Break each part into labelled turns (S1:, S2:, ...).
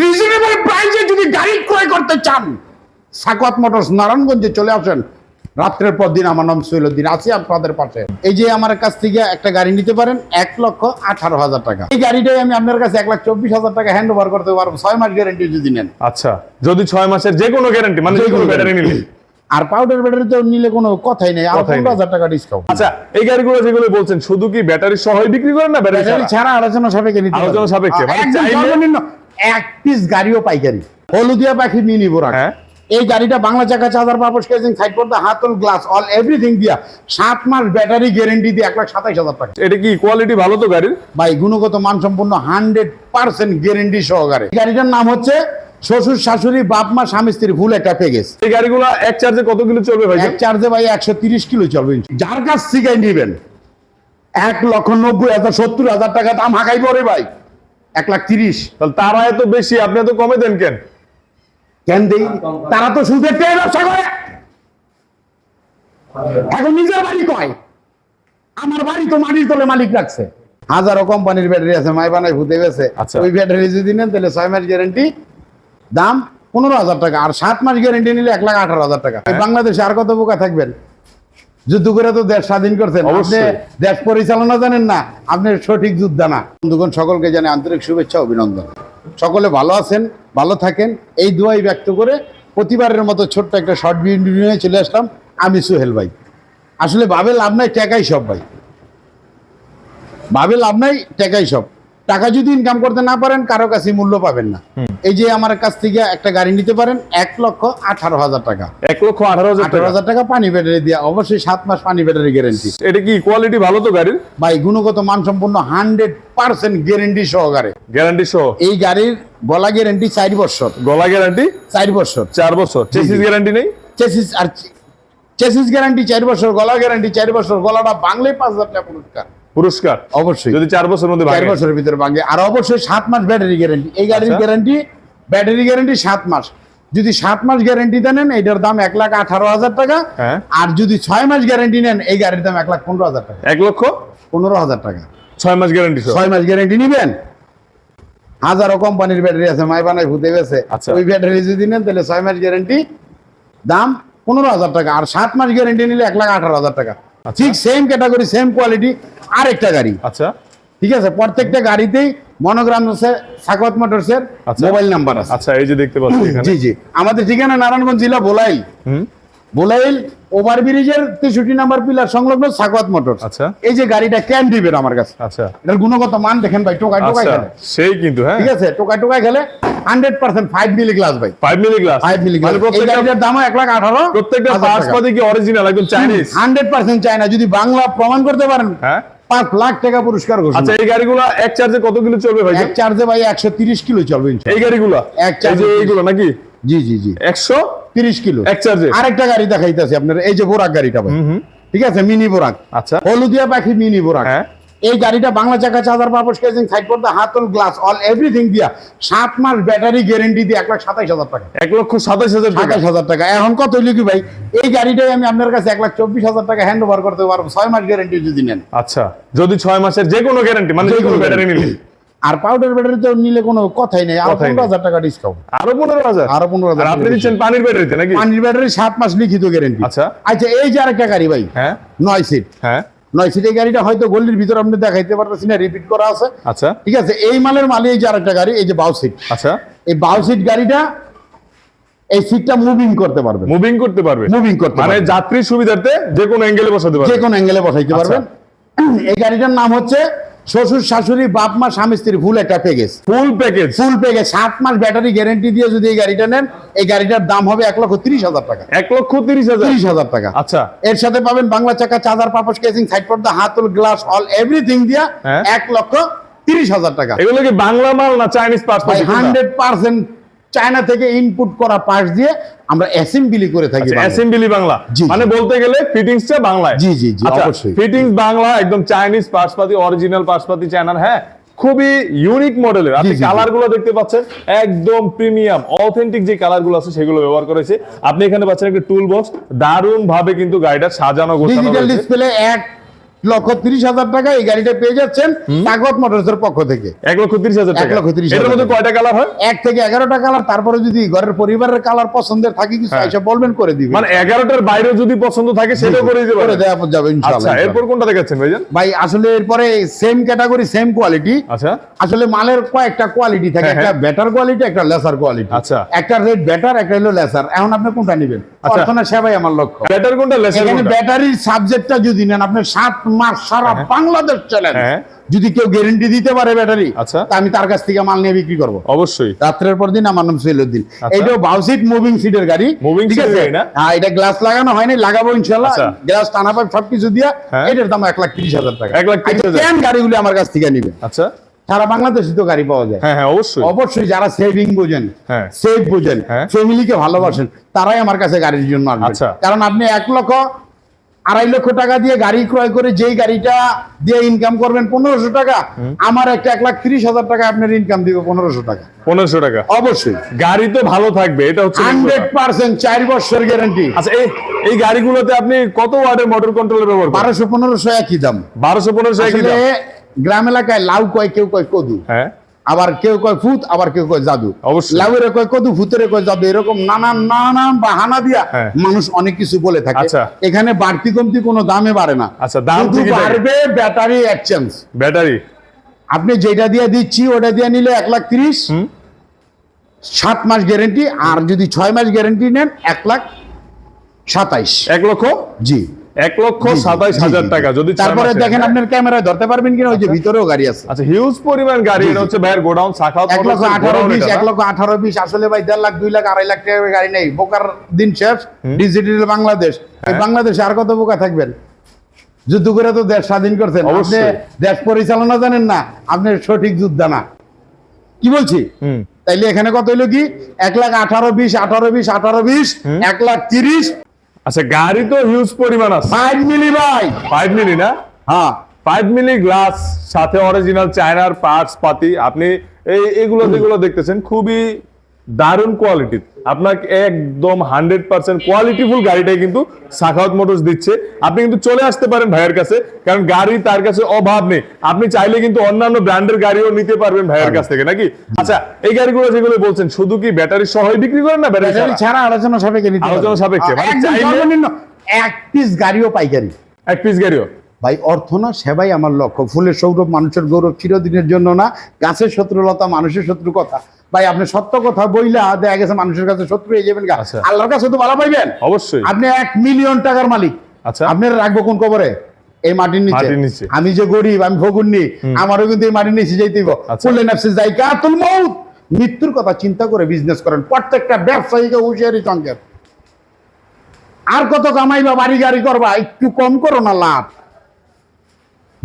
S1: Reasonable প্রাইসে যদি গাড়ি ক্রয় করতে চান সাকওয়াত মোটরস নারায়ণগঞ্জে চলে আসেন। রাত্রের পর দিন আমার নাম সৈলুদ্দিন আছি আপনাদের পাশে। এই যে আমার কাছ থেকে একটা গাড়ি নিতে পারেন এক লক্ষ আঠারো হাজার টাকা। এই গাড়িটাই আমি আপনার কাছে এক লাখ চব্বিশ হাজার টাকা হ্যান্ড ওভার করতে পারব। ছয় মাস গ্যারেন্টি যদি নেন।
S2: আচ্ছা যদি ছয় মাসের যে কোনো গ্যারান্টি মানে যে কোনো ব্যাটারি নিলে
S1: আর পাউডার ব্যাটারি তো নিলে কোনো কথাই নেই। আর পনেরো হাজার টাকা ডিসকাউন্ট
S2: আচ্ছা এই গাড়িগুলো যেগুলো বলছেন শুধু কি ব্যাটারি সহই বিক্রি করেন না ব্যাটারি
S1: ছাড়া? আলোচনা সাপেক্ষে নিতে।
S2: আলোচনা সাপেক্ষে, মানে
S1: এক পিস গাড়িও পাইকারি। হলুদিয়া পাখি মিনি বোরাক
S2: হ্যাঁ।
S1: এই গাড়িটা বাংলা চাকা চার্জার পাপস কেজিং সাইড করতে হাতল গ্লাস অল এভরিথিং দিয়া সাত মাস ব্যাটারি গ্যারেন্টি দিয়ে এক লাখ সাতাইশ হাজার টাকা।
S2: এটা কি কোয়ালিটি ভালো তো গাড়ির?
S1: ভাই গুণগত মানসম্পন্ন হান্ড্রেড পার্সেন্ট গ্যারেন্টি সহকারে। গাড়িটার নাম হচ্ছে শ্বশুর শাশুড়ি বাপ মা স্বামী স্ত্রী ভুল একটা প্যাকেজ
S2: এই গাড়িগুলো এক চার্জে কত কিলো চলবে ভাই?
S1: এক চার্জে ভাই একশো তিরিশ কিলো চলবে। যার কাছ থেকে নিবেন এক লক্ষ নব্বই হাজার সত্তর হাজার টাকা দাম হাঁকাই পরে ভাই। এক লাখ তিরিশ।
S2: তাহলে তারা এত বেশি আপনি এত কমে দেন কেন?
S1: কেন দেই? তারা তো সুদের টেয়ে ব্যবসা করে। এখন নিজের বাড়ি কয়? আমার বাড়ি তো মাটির তলে মালিক রাখছে। হাজারো কোম্পানির ব্যাটারি আছে মাই বানাই ভূতে গেছে।
S2: আচ্ছা।
S1: ওই ব্যাটারি যদি নেন তাহলে ছয় মাস গ্যারেন্টি দাম পনেরো হাজার টাকা আর সাত মাস গ্যারেন্টি নিলে এক লাখ আঠারো হাজার টাকা। বাংলাদেশে আর কত বোকা থাকবেন? যুদ্ধ করে তো দেশ স্বাধীন করছেন। আপনি
S2: অবশ্যই।
S1: দেশ পরিচালনা জানেন না আপনি সঠিক যোদ্ধা না। বন্ধুগণ সকলকে জানে আন্তরিক শুভেচ্ছা অভিনন্দন। সকলে ভালো আছেন ভালো থাকেন এই দুয়াই ব্যক্ত করে প্রতিবারের মতো ছোট্ট একটা শর্ট ভিডিও নিয়ে চলে আসলাম। আমি সোহেল ভাই। আসলে ভাবে লাভ নাই টাকাই সব ভাই। ভাবে লাভ নাই টাকাই সব। টাকা যদি ইনকাম করতে না পারেন কারও কাছে মূল্য পাবেন না। এই যে আমার কাছ থেকে একটা গাড়ি নিতে পারেন এক লক্ষ আঠারো হাজার টাকা।
S2: এক লক্ষ আঠারো
S1: আঠারো হাজার টাকা পানি ব্যাটারি দিয়ে অবশ্যই সাত মাস পানি ব্যাটারি গ্যারেন্টি
S2: এটা কি কোয়ালিটি ভালো তো গাড়ির?
S1: ভাই গুণগত মানসম্পন্ন হান্ড্রেড পার্সেন্ট গ্যারেন্টি সহকারে।
S2: গ্যারান্টি সহ।
S1: এই গাড়ির গলা গ্যারেন্টি চার বছর।
S2: গলা গ্যারান্টি
S1: চার বছর।
S2: চার বছর। চেসিস গ্যারান্টি নেই?
S1: চেসিস আর চেসিস গ্যারান্টি চার বছর গলা গ্যারান্টি চার বছর গলাটা বাংলে পাঁচ হাজার টাকা পুরস্কার।
S2: পুরস্কার।
S1: অবশ্যই।
S2: যদি চার বছরের মধ্যে
S1: চার বছরের ভিতরে ভাঙে। আর অবশ্যই সাত মাস ব্যাটারি গ্যারান্টি। এই গাড়ির
S2: আচ্ছা।
S1: গ্যারান্টি ব্যাটারি গ্যারান্টি সাত মাস। যদি সাত মাস গ্যারান্টি দেন এটার দাম এক লাখ আঠারো হাজার টাকা।
S2: হ্যাঁ।
S1: আর যদি ছয় মাস গ্যারান্টি নেন এই গাড়ির দাম এক লাখ পনেরো হাজার টাকা।
S2: এক লক্ষ?
S1: পনেরো হাজার টাকা।
S2: ছয় মাস গ্যারান্টি
S1: ছয় মাস গ্যারান্টি নিবেন? হাজারো কোম্পানির ব্যাটারি আছে মাই বানাই ভূতে গেছে।
S2: আচ্ছা।
S1: ওই ব্যাটারি যদি নেন তাহলে ছয় মাস গ্যারান্টি দাম পনেরো হাজার টাকা। আর সাত মাস গ্যারান্টি নিলে এক লাখ আঠারো হাজার টাকা। ঠিক সেম ক্যাটাগরি সেম কোয়ালিটি আরেকটা গাড়ি।
S2: আচ্ছা।
S1: ঠিক আছে প্রত্যেকটা গাড়িতেই মনোগ্রাম আছে সাকত মোটরসের
S2: এর
S1: মোবাইল নাম্বার আছে।
S2: আচ্ছা এই যে দেখতে পাচ্ছি এখানে।
S1: জি জি। আমাদের ঠিকানা নারায়ণগঞ্জ জেলা বোলাই
S2: হুম।
S1: বোলাইল ওভার ব্রিজের তেষট্টি নাম্বার পিলার সংলগ্ন সাকওয়াত মোটরস।
S2: আচ্ছা।
S1: এই যে গাড়িটা ক্যান দিবেন আমার কাছে।
S2: আচ্ছা।
S1: এটার গুণগত মান দেখেন ভাই টোকায় টোকায়
S2: আচ্ছা
S1: খেলে
S2: সেই কিন্তু হ্যাঁ।
S1: ঠিক আছে টোকায় টোকায় খেলে hundred percent five milli glass ভাই।
S2: Five milli glass
S1: five milli glass
S2: মানে
S1: এই গাড়িটার দাম এক লাখ আঠারো
S2: প্রত্যেকটা পাশপাতি কি অরিজিনাল একদম চাইনিজ
S1: হান্ড্রেড পার্সেন্ট চায় না যদি বাংলা প্রমাণ করতে পারেন
S2: হ্যাঁ।
S1: পাঁচ লাখ টাকা পুরস্কার ঘোষণা।
S2: আচ্ছা এই গাড়িগুলো এক চার্জে কত কিলো চলবে ভাই?
S1: এক চার্জে ভাই একশো তিরিশ কিলো চলবে।
S2: এই গাড়িগুলো?
S1: এক
S2: এই
S1: charge
S2: এইগুলো নাকি?
S1: জি জি জি।
S2: একশো
S1: তিরিশ কিলো।
S2: এক চার্জে
S1: আরেকটা গাড়ি দেখাইতেছি আপনার এই যে বোরাক গাড়িটা ভাই। ঠিক আছে মিনি বোরাক।
S2: আচ্ছা।
S1: হলুদিয়া পাখি মিনি বোরাক।
S2: হ্যাঁ।
S1: এই গাড়িটা বাংলা চাকা চার্জার সাইড হাতল গ্লাস অল এভরিথিং দিয়া সাত মাস ব্যাটারি গ্যারেন্টি দিয়ে এক লাখ সাতাইশ হাজার টাকা।
S2: এক লক্ষ সাতাশ হাজার টাকা।
S1: সাতাইশ হাজার টাকা। এখন কত কি ভাই? এই গাড়িটাই আমি আপনার কাছে এক লাখ চব্বিশ হাজার টাকা হ্যান্ড ওভার করতে পারব। ছয় মাস গ্যারেন্টি যদি নেন।
S2: আচ্ছা যদি ছয় মাসের যে কোনো গ্যারান্টি মানে যে কোনো ব্যাটারি নিলে
S1: আর পাউডার ব্যাটারি তো নিলে কোনো কথাই নেই আর। পনেরো হাজার টাকা ডিসকাউন্ট
S2: আরও পনেরো হাজার?
S1: আরও পনেরো হাজার
S2: আপনি দিচ্ছেন পানির ব্যাটারিতে নাকি?
S1: পানির ব্যাটারি সাত মাস লিখিত গ্যারেন্টি
S2: আচ্ছা।
S1: আচ্ছা এই যে আরেকটা গাড়ি ভাই
S2: হ্যাঁ।
S1: নয় সিট
S2: হ্যাঁ।
S1: নয় সিট এই গাড়িটা হয়তো গল্লির ভিতরে আপনি দেখাইতে পারতেছি না রিপিট করা আছে।
S2: আচ্ছা।
S1: ঠিক আছে এই মালের মালে এই যে আরেকটা গাড়ি এই যে বাউ সিট
S2: আচ্ছা।
S1: এই বাউ সিট গাড়িটা এই সিটটা মুভিং করতে পারবেন।
S2: মুভিং করতে পারবে।
S1: মুভিং করতে
S2: মানে
S1: পারবেন।
S2: যাত্রী সুবিধার্থে যে কোনো অ্যাঙ্গেলে বসাতে
S1: যে কোনো অ্যাঙ্গেলে বসাইতে
S2: আচ্ছা।
S1: পারবেন। এই গাড়িটার নাম হচ্ছে শ্বশুর শাশুড়ি বাপ মা স্বামী স্ত্রী ফুল একটা package
S2: full package
S1: full package সাত মাস ব্যাটারি গ্যারান্টি দিয়ে যদি এই গাড়িটা নেন এই গাড়িটার দাম হবে এক লক্ষ তিরিশ হাজার টাকা।
S2: এক লক্ষ তিরিশ হাজার?
S1: তিরিশ হাজার টাকা।
S2: আচ্ছা।
S1: এর সাথে পাবেন বাংলা চাকা চাদার পাপস কেসিং সাইড পর্দা হাতল গ্লাস অল এভরিথিং দিয়া
S2: হ্যাঁ।
S1: এক লক্ষ তিরিশ হাজার টাকা।
S2: এগুলো কি বাংলা মাল না Chinese part
S1: hundred percent China থেকে ইনপুট করা পার্টস দিয়ে আমরা অ্যাসেম্বলি করে থাকি
S2: অ্যাসেম্বলি বাংলা।
S1: জি, জি।
S2: মানে বলতে গেলে ফিটিংসটা বাংলায়।
S1: জি, জি, জি, অবশ্যই।
S2: ফিটিংস বাংলা একদম চাইনিজ পার্সপাতি অরিজিনাল পার্সপাতি চায়নার হ্যাঁ? খুবই ইউনিক মডেলের আপনি। কালারগুলো দেখতে পাচ্ছেন একদম প্রিমিয়াম অথেন্টিক যে কালারগুলো আছে সেগুলো ব্যবহার করেছে। আপনি এখানে পাচ্ছেন একটা টুল বক্স দারুণ ভাবে কিন্তু গাড়িটা সাজানো গোছানো
S1: ডিজিটাল ডিসপ্লে এক লক্ষ তিরিশ হাজার টাকা এই গাড়িটা পেয়ে যাচ্ছেন স্বাগত মোটরসের পক্ষ থেকে।
S2: এক লক্ষ তিরিশ হাজার
S1: এক লক্ষ তিরিশ হাজার
S2: মধ্যে কয়টা কালার হয়?
S1: এক থেকে এগারোটা কালার তারপরে যদি ঘরের পরিবারের কালার পছন্দের থাকে কিছু
S2: হ্যাঁ।
S1: এসে বলবেন করে দিবেন।
S2: মানে এগারোটার বাইরে যদি পছন্দ থাকে সেটাও করে দিতে
S1: করে দেওয়া যাবে
S2: আচ্ছা
S1: ইনশাআল্লাহ।
S2: এরপর কোনটা দেখাচ্ছেন ভাইজান?
S1: ভাই আসলে এরপরে সেম ক্যাটাগরি সেম কোয়ালিটি
S2: আচ্ছা।
S1: আসলে মালের কয়েকটা কোয়ালিটি থাকে
S2: হ্যাঁ,
S1: একটা বেটার কোয়ালিটি একটা লেসার কোয়ালিটি
S2: আচ্ছা।
S1: একটা রেট বেটার একটা হলো লেসার এখন আপনি কোনটা নেবেন?
S2: আচ্ছা।
S1: অর্থনা সেবাই আমার লক্ষ্য।
S2: ব্যাটার কোনটা?
S1: এখানে ব্যাটারির সাবজেক্টটা যদি নেন আপনি সাত মাস সারা বাংলাদেশ চলেন
S2: হ্যাঁ।
S1: যদি কেউ গ্যারেন্টি দিতে পারে ব্যাটারি
S2: আচ্ছা।
S1: আমি তার কাছ থেকে মাল নিয়ে বিক্রি করব।
S2: অবশ্যই।
S1: রাত্রের পর দিন আমার নাম সৈলুদ্দিন।
S2: আচ্ছা।
S1: এইটাও বাউসিট মুভিং সিটের গাড়ি। ঠিক আছে? হ্যাঁ এটা গ্লাস লাগানো হয়নি লাগাবো ইনশাল্লাহ
S2: আচ্ছা।
S1: গ্লাস টানা পাইপ সবকিছু দিয়া
S2: হ্যাঁ।
S1: এটার দাম এক লাখ তিরিশ হাজার টাকা।
S2: এক লাখ তিরিশ
S1: আচ্ছা,
S2: হাজার।
S1: গাড়িগুলি আমার কাছ থেকে নিবে
S2: আচ্ছা।
S1: সারা বাংলাদেশে তো গাড়ি পাওয়া যায়
S2: হ্যাঁ হ্যাঁ অবশ্যই
S1: অবশ্যই যারা সেভিং বোঝেন। সেভ বোঝেন
S2: হ্যাঁ।
S1: ফ্যামিলিকে ভালোবাসেন তারাই আমার কাছে গাড়ির জন্য
S2: আচ্ছা।
S1: কারণ আপনি এক লক্ষ আড়াই লক্ষ টাকা দিয়ে গাড়ি ক্রয় করে যেই গাড়িটা দিয়ে ইনকাম করবেন পনেরোশো টাকা আমার একটা এক লাখ তিরিশ হাজার টাকা আপনার ইনকাম দিবে পনেরোশো টাকা
S2: পনেরোশো টাকা
S1: অবশ্যই
S2: গাড়ি তো ভালো থাকবে এটা হচ্ছে
S1: হান্ড্রেড। পার্সেন্ট চার বছর গ্যারান্টি
S2: আচ্ছা এই এই গাড়িগুলোতে আপনি কত ওয়ার্ডের মোটর কন্ট্রোলার ব্যবহার
S1: বারোশো পনেরোশো একই দাম
S2: বারোশো পনেরোশো একই দাম?
S1: গ্রাম এলাকায় লাউ কয় কেউ কয় কদু
S2: হ্যাঁ
S1: আবার কেউ কয় ফুত আবার কেউ কয় জাদু
S2: অবশ্যই।
S1: লাউরে কয় কদু ফুতেরে কয় জাদু এরকম নানান নানান বাহানা দিয়া
S2: হ্যাঁ।
S1: মানুষ অনেক কিছু বলে থাকে
S2: আচ্ছা।
S1: এখানে বাড়তি কমতি কোনো দামে বাড়ে না
S2: আচ্ছা, দাম।
S1: বাড়বে ব্যাটারি এক্সচেঞ্জ
S2: ব্যাটারি
S1: আপনি যেটা দিয়ে দিচ্ছি ওটা দিয়ে নিলে এক লাখ তিরিশ। সাত মাস গ্যারেন্টি আর যদি ছয় মাস গ্যারেন্টি নেন এক লাখ সাতাইশ।
S2: এক লক্ষ?
S1: জি।
S2: এক লক্ষ সাতাইশ হাজার টাকা। যদি
S1: তারপরে দেখেন আপনার ক্যামেরায় ধরতে পারবেন কিনা? ওই যে ভিতরেও গাড়ি আছে।
S2: আচ্ছা হিউজ পরিমাণ গাড়ি। এটা হচ্ছে ভাইয়ের গোডাউন শাখা
S1: এক লক্ষ আঠারো বিশ এক লক্ষ আঠারো বিশ। আসলে ভাই দেড় লাখ দুই লাখ আড়াই লাখ টাকার গাড়ি নেই। বোকার দিন শেষ। ডিজিটাল বাংলাদেশ।
S2: হ্যাঁ।
S1: এই বাংলাদেশে আর কত বোকা থাকবেন? যুদ্ধ করে তো দেশ স্বাধীন করছেন। আপনি। দেশ পরিচালনা জানেন না। আপনি সঠিক যোদ্ধা না। কি বলছি? তাইলে এখানে কত হইল কি? এক লাখ আঠারো বিশ আঠারো বিশ আঠারো বিশ এক লাখ তিরিশ
S2: আচ্ছা গাড়ি তো হিউজ পরিমাণ আছে।
S1: 5 মিলি ভাই।
S2: ফাইভ মিলি না?
S1: হ্যাঁ।
S2: ফাইভ মিলি গ্লাস সাথে অরিজিনাল চায়নার পার্টস পাতি। আপনি এই এগুলো যেগুলো দেখতেছেন খুবই দারুণ কোয়ালিটি আপনাকে একদম হান্ড্রেড পার্সেন্ট কোয়ালিটিফুল গাড়িটাই কিন্তু সাখাওয়াত মোটরস দিচ্ছে। আপনি কিন্তু চলে আসতে পারেন ভাইয়ের কাছে কারণ গাড়ি তার কাছে অভাব নেই। আপনি চাইলে কিন্তু অন্যান্য ব্র্যান্ডের গাড়িও নিতে পারবেন ভাইয়ের কাছ থেকে নাকি? আচ্ছা এই গাড়িগুলো যেগুলো বলছেন শুধু কি ব্যাটারি সহই বিক্রি করেন না ব্যাটারি
S1: ছাড়া? আলোচনা সাপেক্ষে নিতে
S2: আলোচনা সাপেক্ষে, মানে
S1: এক পিস গাড়িও পাইকারি।
S2: এক পিস গাড়িও?
S1: ভাই অর্থ না সেবাই আমার লক্ষ্য। ফুলের সৌরভ মানুষের গৌরব চিরদিনের জন্য না গাছের শত্রুলতা মানুষের শত্রু কথা। ভাই আপনি সত্য কথা বইলা দেখা গেছে মানুষের কাছে শত্রু হয়ে যাবেন
S2: আচ্ছা।
S1: আল্লাহর কাছে তো ভালো পাইবেন।
S2: অবশ্যই।
S1: আপনি এক মিলিয়ন টাকার মালিক।
S2: আচ্ছা।
S1: আপনার রাখব কোন কবরে? এই মাটির নিচে। আমি যে গরিব আমি ভগুননি আমারও কিন্তু এই মাটির নিচে যাইতে
S2: আচ্ছা।
S1: মউত। মৃত্যুর কথা চিন্তা করে বিজনেস করেন। প্রত্যেকটা ব্যবসায়ীকে হুঁশিয়ারি সংকেত আর কত কামাইবা বাড়ি গাড়ি করবা একটু কম করো না লাভ।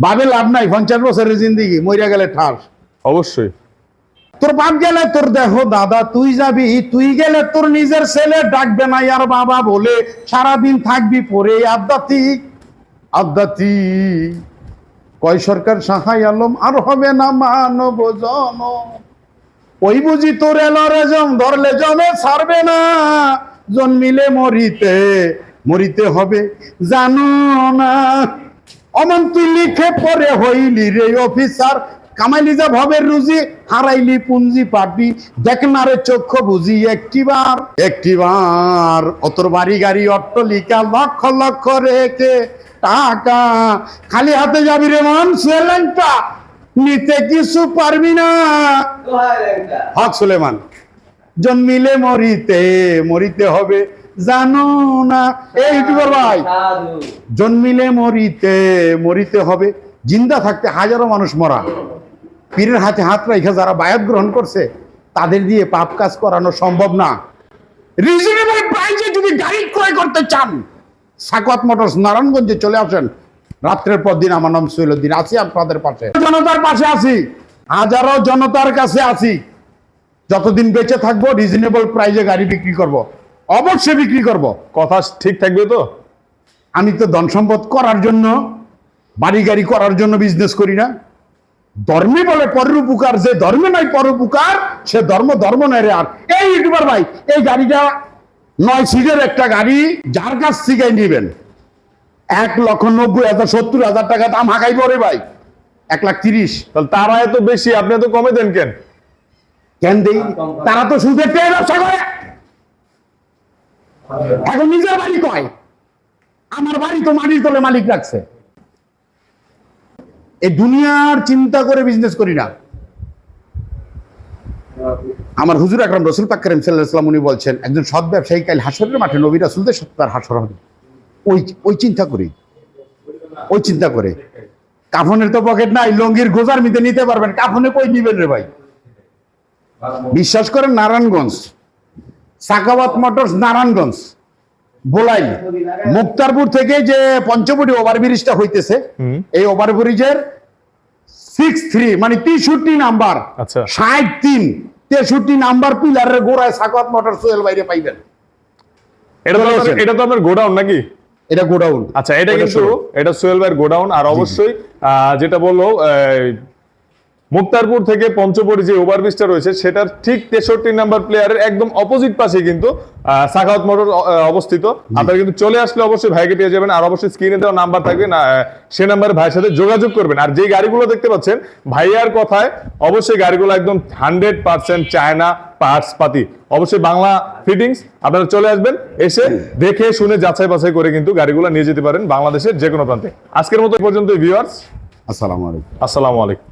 S1: ভাবে লাভ নাই পঞ্চাশ বছরের জিন্দিগি মরিয়া গেলে ঠাস।
S2: অবশ্যই।
S1: তোর বাপ গেলে তোর দেখো দাদা তুই যাবি তুই গেলে তোর নিজের ছেলে ডাকবে না আর বাবা বলে সারাদিন থাকবি পরে আধ্যাত্মিক। আধ্যাত্মিক। কয় সরকার সাহাই আলম আর হবে না মানব জন। ওই বুঝি তোর এলো রেজম ধরলে জমে ছাড়বে না। জন্মিলে মরিতে মরিতে হবে জানো না। অমন তুই লিখে পরে হইলি রে অফিসার। কামাইলি যা ভবের রুজি হারাইলি পুঞ্জি পাটি দেখ না রে চক্ষু বুঝি একটিবার একটিবার। অতর বাড়ি গাড়ি অট্টলিকা লক্ষ লক্ষ রেখে টাকা। খালি হাতে যাবি রে মন সুয়েলেনটা নিতে কিছু পারবি না। হক সুলেমান জন্মিলে মরিতে মরিতে হবে। জানো না। এই ইউটিউবার ভাই? জন্মিলে মরিতে মরিতে হবে। জিন্দা থাকতে হাজারো মানুষ মরা। পীরের হাতে হাত রেখে যারা বায়াত গ্রহণ করছে তাদের দিয়ে পাপ কাজ করানো সম্ভব না। রিজনেবল প্রাইসে যদি গাড়ি ক্রয় করতে চান সাকওয়াত মোটরস নারায়ণগঞ্জে চলে আসেন। রাত্রের পর দিন আমার নাম সৈলুদ্দিন আছি আপনাদের পাশে। জনতার পাশে আছি। হাজারো জনতার কাছে আছি। যতদিন বেঁচে থাকব রিজনেবল প্রাইসে গাড়ি বিক্রি করব। অবশ্যই বিক্রি করব।
S2: কথা ঠিক থাকবে তো?
S1: আমি তো ধন সম্পদ করার জন্য বাড়ি গাড়ি করার জন্য বিজনেস করি না। ধর্মে বলে পরোপকার যে ধর্মে নাই পরোপকার সে ধর্ম ধর্ম নয় রে আর। এই ইউটিউবার ভাই এই গাড়িটা নয় সিটের একটা গাড়ি যার কাছ থেকে নেবেন? এক লক্ষ নব্বই হাজার সত্তর হাজার টাকা দাম হাঁকাই পড়ে ভাই। এক লাখ তিরিশ।
S2: তাহলে তারা এত বেশি আপনি এত কমে দেন কেন?
S1: কেন দেই? তারা তো সুদে পেয়ে ব্যবসা করে। এখন নিজের বাড়ি কয়? আমার বাড়ি তো মাটির তলে মালিক রাখছে। এই দুনিয়ার চিন্তা করে বিজনেস করি না। আমার হুজুর আকরাম রসুল পাক করিম সাল্লাম উনি বলছেন, একজন সৎ ব্যবসায়ী কাল হাসরের মাঠে নবী রাসুলদের সাথে তার হাসর হবে। ওই ওই চিন্তা করি। ওই চিন্তা করে। কাফনের তো পকেট নাই, লঙ্গির গোজার মিতে নিতে পারবেন। কাফনে কই নিবেন রে ভাই? বিশ্বাস করেন নারায়ণগঞ্জ সাকাওয়াত মোটরস নারায়ণগঞ্জ। বোলাই মুক্তারপুর থেকে যে পঞ্চবটি ওভারব্রিজটা হইতেছে। এই ওভারব্রিজের সিক্স থ্রি মানে তেষট্টি নাম্বার
S2: আচ্ছা।
S1: ষাট তিন তেষট্টি নাম্বার পিলারের গোড়ায় সাকাওয়াত মোটর সোহেল বাইরে পাইবেন।
S2: এটা তো এটা তো আপনার গোডাউন নাকি?
S1: এটা গোডাউন।
S2: আচ্ছা এটা কিন্তু এটা সোহেল ভাইয়ের গোডাউন আর অবশ্যই আহ, যেটা বলল মুক্তারপুর থেকে পঞ্চপড়ি যে ওভারব্রিজটা রয়েছে সেটার ঠিক তেষট্টি নাম্বার প্লেয়ারের একদম অপোজিট পাশে কিন্তু সাখাওয়াত মোটর অবস্থিত। আপনারা কিন্তু চলে আসলে অবশ্যই ভাইকে পেয়ে যাবেন আর অবশ্যই স্ক্রিনে দেওয়া নাম্বার থাকবে না সে নাম্বারে ভাইয়ের সাথে যোগাযোগ করবেন। আর যে গাড়িগুলো দেখতে পাচ্ছেন ভাইয়ার কথায় অবশ্যই গাড়িগুলো একদম হান্ড্রেড পার্সেন্ট চায়না পার্টস পাতি অবশ্যই বাংলা ফিটিংস আপনারা চলে আসবেন এসে দেখে শুনে যাচাই বাছাই করে কিন্তু গাড়িগুলো নিয়ে যেতে পারেন বাংলাদেশের যে কোনো প্রান্তে। আজকের মতো পর্যন্ত ভিউয়ার্স
S1: আসসালামু আলাইকুম।
S2: আসসালামু আলাইকুম।